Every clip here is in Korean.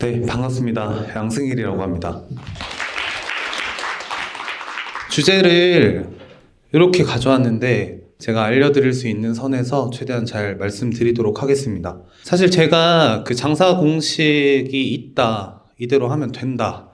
네, 반갑습니다. 양승일이라고 합니다. 주제를 이렇게 가져왔는데 제가 알려드릴 수 있는 선에서 최대한 잘 말씀드리도록 하겠습니다. 사실 제가 그 장사 공식이 있다, 이대로 하면 된다,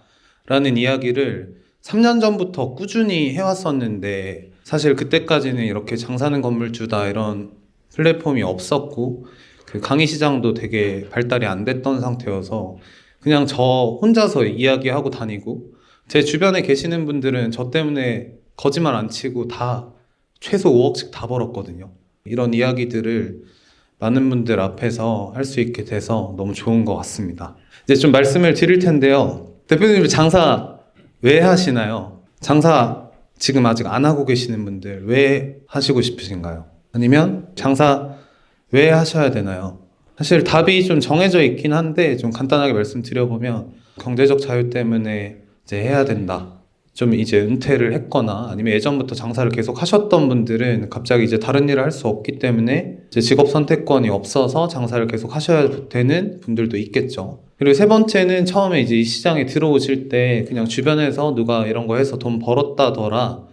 라는 이야기를 3년 전부터 꾸준히 해왔었는데 사실 그때까지는 이렇게 장사는 건물주다 이런 플랫폼이 없었고 그 강의 시장도 되게 발달이 안 됐던 상태여서 그냥 저 혼자서 이야기하고 다니고 제 주변에 계시는 분들은 저 때문에 거짓말 안 치고 다 최소 5억씩 다 벌었거든요. 이런 이야기들을 많은 분들 앞에서 할 수 있게 돼서 너무 좋은 것 같습니다. 이제 좀 말씀을 드릴 텐데요. 대표님 장사 왜 하시나요? 장사 지금 아직 안 하고 계시는 분들 왜 하시고 싶으신가요? 아니면 장사 왜 하셔야 되나요? 사실 답이 좀 정해져 있긴 한데 좀 간단하게 말씀드려보면 경제적 자유 때문에 이제 해야 된다. 좀 이제 은퇴를 했거나 아니면 예전부터 장사를 계속 하셨던 분들은 갑자기 이제 다른 일을 할 수 없기 때문에 이제 직업 선택권이 없어서 장사를 계속 하셔야 되는 분들도 있겠죠. 그리고 세 번째는 처음에 이제 이 시장에 들어오실 때 그냥 주변에서 누가 이런 거 해서 돈 벌었다더라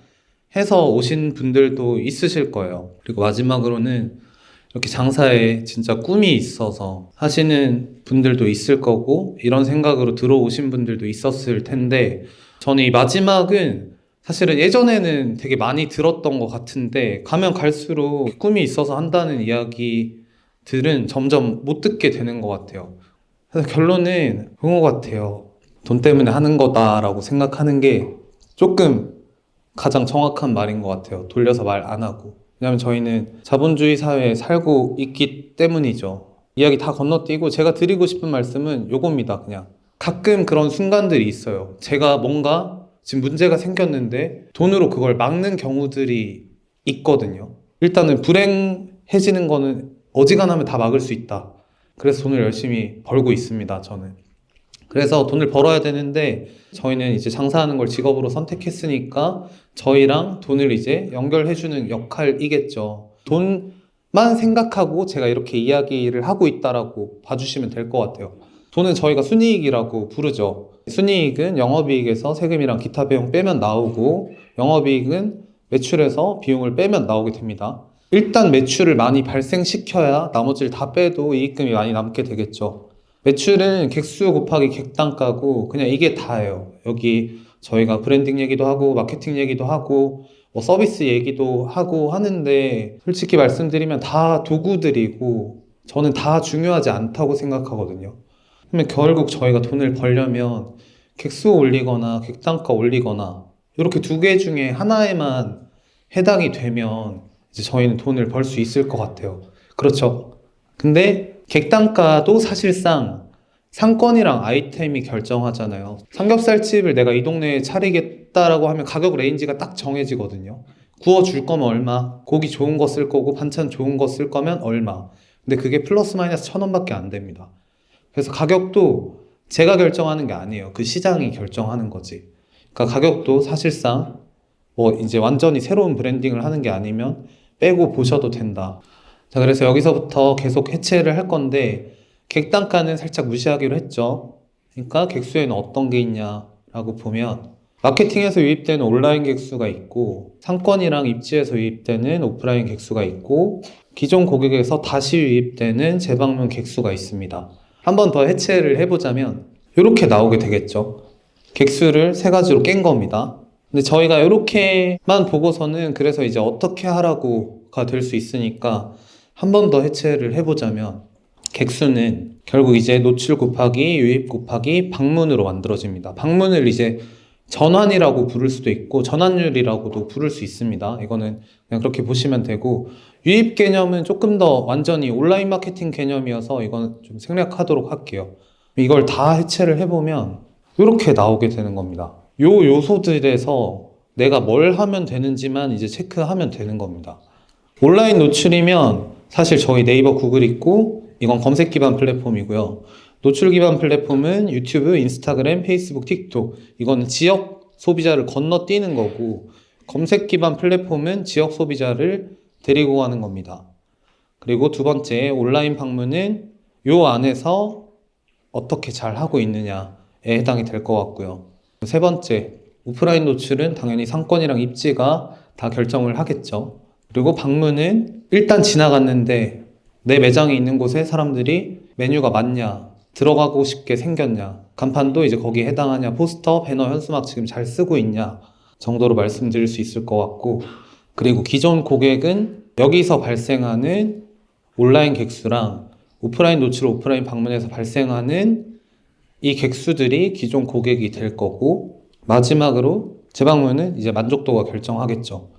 해서 오신 분들도 있으실 거예요. 그리고 마지막으로는 이렇게 장사에 진짜 꿈이 있어서 하시는 분들도 있을 거고 이런 생각으로 들어오신 분들도 있었을 텐데 저는 이 마지막은 사실은 예전에는 되게 많이 들었던 것 같은데 가면 갈수록 꿈이 있어서 한다는 이야기들은 점점 못 듣게 되는 것 같아요. 그래서 결론은 그런 것 같아요. 돈 때문에 하는 거다라고 생각하는 게 조금 가장 정확한 말인 것 같아요. 돌려서 말 안 하고. 왜냐하면 저희는 자본주의 사회에 살고 있기 때문이죠. 이야기 다 건너뛰고 제가 드리고 싶은 말씀은 요겁니다. 그냥 가끔 그런 순간들이 있어요. 제가 뭔가 지금 문제가 생겼는데 돈으로 그걸 막는 경우들이 있거든요. 일단은 불행해지는 거는 어지간하면 다 막을 수 있다. 그래서 돈을 열심히 벌고 있습니다. 저는. 그래서 돈을 벌어야 되는데 저희는 이제 장사하는 걸 직업으로 선택했으니까 저희랑 돈을 이제 연결해주는 역할이겠죠. 돈만 생각하고 제가 이렇게 이야기를 하고 있다라고 봐주시면 될 것 같아요. 돈은 저희가 순이익이라고 부르죠. 순이익은 영업이익에서 세금이랑 기타 비용 빼면 나오고 영업이익은 매출에서 비용을 빼면 나오게 됩니다. 일단 매출을 많이 발생시켜야 나머지를 다 빼도 이익금이 많이 남게 되겠죠. 매출은 객수 곱하기 객단가고 그냥 이게 다예요. 여기 저희가 브랜딩 얘기도 하고 마케팅 얘기도 하고 뭐 서비스 얘기도 하고 하는데 솔직히 말씀드리면 다 도구들이고 저는 다 중요하지 않다고 생각하거든요. 그러면 결국 저희가 돈을 벌려면 객수 올리거나 객단가 올리거나 이렇게 두 개 중에 하나에만 해당이 되면 이제 저희는 돈을 벌 수 있을 것 같아요. 그렇죠. 근데 객단가도 사실상 상권이랑 아이템이 결정하잖아요. 삼겹살집을 내가 이 동네에 차리겠다라고 하면 가격 레인지가 딱 정해지거든요. 구워줄 거면 얼마, 고기 좋은 거 쓸 거고 반찬 좋은 거 쓸 거면 얼마. 근데 그게 플러스 마이너스 천 원밖에 안 됩니다. 그래서 가격도 제가 결정하는 게 아니에요. 그 시장이 결정하는 거지. 그러니까 가격도 사실상 뭐 이제 완전히 새로운 브랜딩을 하는 게 아니면 빼고 보셔도 된다. 자, 그래서 여기서부터 계속 해체를 할 건데 객단가는 살짝 무시하기로 했죠. 그러니까 객수에는 어떤 게 있냐라고 보면 마케팅에서 유입되는 온라인 객수가 있고 상권이랑 입지에서 유입되는 오프라인 객수가 있고 기존 고객에서 다시 유입되는 재방문 객수가 있습니다. 한 번 더 해체를 해보자면 이렇게 나오게 되겠죠. 객수를 세 가지로 깬 겁니다. 근데 저희가 이렇게만 보고서는 그래서 이제 어떻게 하라고가 될 수 있으니까 한 번 더 해체를 해보자면 객수는 결국 이제 노출 곱하기 유입 곱하기 방문으로 만들어집니다. 방문을 이제 전환이라고 부를 수도 있고 전환율이라고도 부를 수 있습니다. 이거는 그냥 그렇게 보시면 되고 유입 개념은 조금 더 완전히 온라인 마케팅 개념이어서 이거는 좀 생략하도록 할게요. 이걸 다 해체를 해보면 이렇게 나오게 되는 겁니다. 요 요소들에서 내가 뭘 하면 되는지만 이제 체크하면 되는 겁니다. 온라인 노출이면 사실 저희 네이버 구글 있고 이건 검색 기반 플랫폼이고요. 노출 기반 플랫폼은 유튜브, 인스타그램, 페이스북, 틱톡 이거는 지역 소비자를 건너뛰는 거고 검색 기반 플랫폼은 지역 소비자를 데리고 가는 겁니다. 그리고 두 번째 온라인 방문은 요 안에서 어떻게 잘 하고 있느냐에 해당이 될 것 같고요. 세 번째, 오프라인 노출은 당연히 상권이랑 입지가 다 결정을 하겠죠. 그리고 방문은 일단 지나갔는데 내 매장이 있는 곳에 사람들이 메뉴가 많냐, 들어가고 싶게 생겼냐, 간판도 이제 거기에 해당하냐, 포스터, 배너, 현수막 지금 잘 쓰고 있냐 정도로 말씀드릴 수 있을 것 같고, 그리고 기존 고객은 여기서 발생하는 온라인 객수랑 오프라인 노출, 오프라인 방문에서 발생하는 이 객수들이 기존 고객이 될 거고, 마지막으로 재방문은 이제 만족도가 결정하겠죠.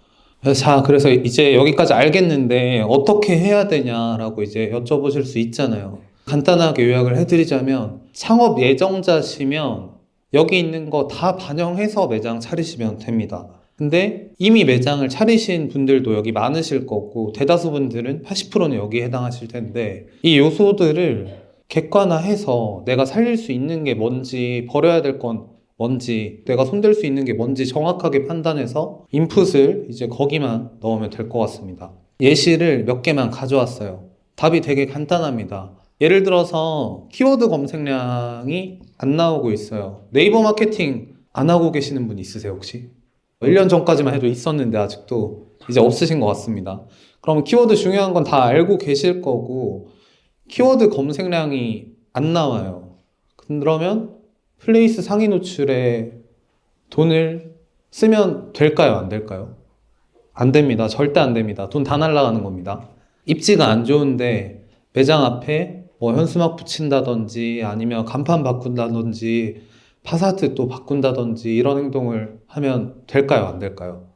자, 그래서 이제 여기까지 알겠는데 어떻게 해야 되냐라고 이제 여쭤보실 수 있잖아요. 간단하게 요약을 해드리자면 창업 예정자시면 여기 있는 거 다 반영해서 매장 차리시면 됩니다. 근데 이미 매장을 차리신 분들도 여기 많으실 거고 대다수 분들은 80%는 여기에 해당하실 텐데 이 요소들을 객관화해서 내가 살릴 수 있는 게 뭔지 버려야 될 건 뭔지 내가 손댈 수 있는 게 뭔지 정확하게 판단해서 인풋을 이제 거기만 넣으면 될 것 같습니다. 예시를 몇 개만 가져왔어요. 답이 되게 간단합니다. 예를 들어서 키워드 검색량이 안 나오고 있어요. 네이버 마케팅 안 하고 계시는 분 있으세요, 혹시? 1년 전까지만 해도 있었는데 아직도 이제 없으신 것 같습니다. 그럼 키워드 중요한 건 다 알고 계실 거고 키워드 검색량이 안 나와요. 그러면 플레이스 상위 노출에 돈을 쓰면 될까요? 안 될까요? 안 됩니다. 절대 안 됩니다. 돈 다 날라가는 겁니다. 입지가 안 좋은데 매장 앞에 뭐 현수막 붙인다든지 아니면 간판 바꾼다든지 파사드 또 바꾼다든지 이런 행동을 하면 될까요? 안 될까요?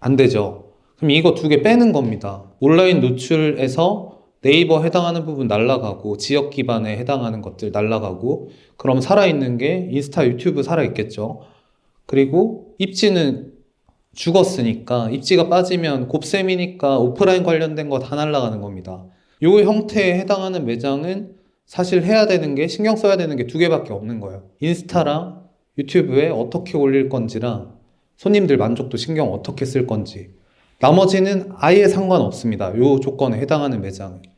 안 되죠. 그럼 이거 두 개 빼는 겁니다. 온라인 노출에서 네이버 해당하는 부분 날라가고 지역 기반에 해당하는 것들 날라가고 그럼 살아있는 게 인스타 유튜브 살아있겠죠. 그리고 입지는 죽었으니까 입지가 빠지면 곱셈이니까 오프라인 관련된 거 다 날라가는 겁니다. 요 형태에 해당하는 매장은 사실 해야 되는 게 신경 써야 되는 게 두 개밖에 없는 거예요. 인스타랑 유튜브에 어떻게 올릴 건지랑 손님들 만족도 신경 어떻게 쓸 건지. 나머지는 아예 상관없습니다. 요 조건에 해당하는 매장은.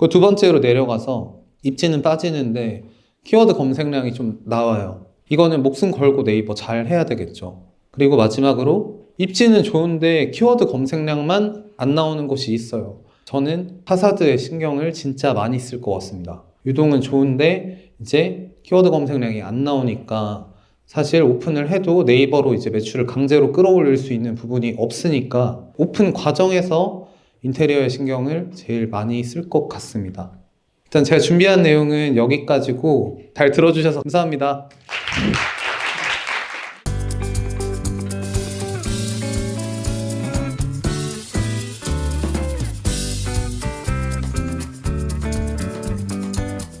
그 두 번째로 내려가서 입지는 빠지는데 키워드 검색량이 좀 나와요. 이거는 목숨 걸고 네이버 잘 해야 되겠죠. 그리고 마지막으로 입지는 좋은데 키워드 검색량만 안 나오는 곳이 있어요. 저는 파사드에 신경을 진짜 많이 쓸 것 같습니다. 유동은 좋은데 이제 키워드 검색량이 안 나오니까 사실 오픈을 해도 네이버로 이제 매출을 강제로 끌어올릴 수 있는 부분이 없으니까 오픈 과정에서 인테리어에 신경을 제일 많이 쓸 것 같습니다. 일단 제가 준비한 내용은 여기까지고 잘 들어주셔서 감사합니다.